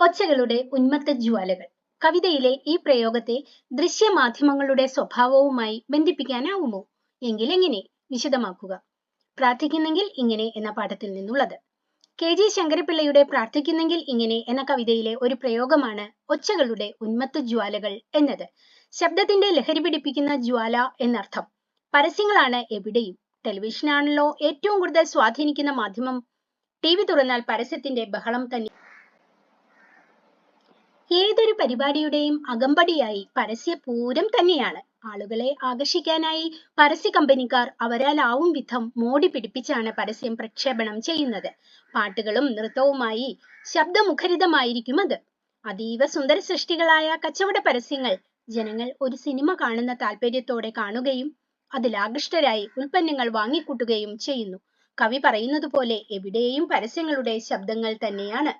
ഒച്ചകളുടെ ഉന്മത്ത ജ്വാലകൾ. കവിതയിലെ ഈ പ്രയോഗത്തെ ദൃശ്യമാധ്യമങ്ങളുടെ സ്വഭാവവുമായി ബന്ധിപ്പിക്കാനാവുമോ? എങ്കിൽ എങ്ങനെ? വിശദമാക്കുക. പ്രാർത്ഥിക്കുന്നെങ്കിൽ ഇങ്ങനെ എന്ന പാഠത്തിൽ നിന്നുള്ളത്. കെ. ജി. ശങ്കരപിള്ളയുടെ പ്രാർത്ഥിക്കുന്നെങ്കിൽ ഇങ്ങനെ എന്ന കവിതയിലെ ഒരു പ്രയോഗമാണ് ഒച്ചകളുടെ ഉന്മത്ത ജ്വാലകൾ എന്നത്. ശബ്ദത്തിന്റെ ലഹരി പിടിപ്പിക്കുന്ന ജ്വാല എന്നർത്ഥം. പരസ്യങ്ങളാണ് എവിടെയും. ടെലിവിഷനാണല്ലോ ഏറ്റവും കൂടുതൽ സ്വാധീനിക്കുന്ന മാധ്യമം. ടി വി തുറന്നാൽ പരസ്യത്തിന്റെ ബഹളം തന്നെ ഏതൊരു പരിപാടിയുടെയും അകമ്പടിയായി പരസ്യ പൂരം തന്നെയാണ്. ആളുകളെ ആകർഷിക്കാനായി പരസ്യ കമ്പനിക്കാർ അവരാലാവും വിധം മോടി പിടിപ്പിച്ചാണ് പരസ്യം പ്രക്ഷേപണം ചെയ്യുന്നത്. പാട്ടുകളും നൃത്തവുമായി ശബ്ദമുഖരിതമായിരിക്കും അത്. അതീവ സുന്ദര സൃഷ്ടികളായ കച്ചവട പരസ്യങ്ങൾ ജനങ്ങൾ ഒരു സിനിമ കാണുന്ന താല്പര്യത്തോടെ കാണുകയും അതിൽ ആകൃഷ്ടരായി ഉൽപ്പന്നങ്ങൾ വാങ്ങിക്കൂട്ടുകയും ചെയ്യുന്നു. കവി പറയുന്നത് പോലെ എവിടെയും പരസ്യങ്ങളുടെ ശബ്ദങ്ങൾ തന്നെയാണ്.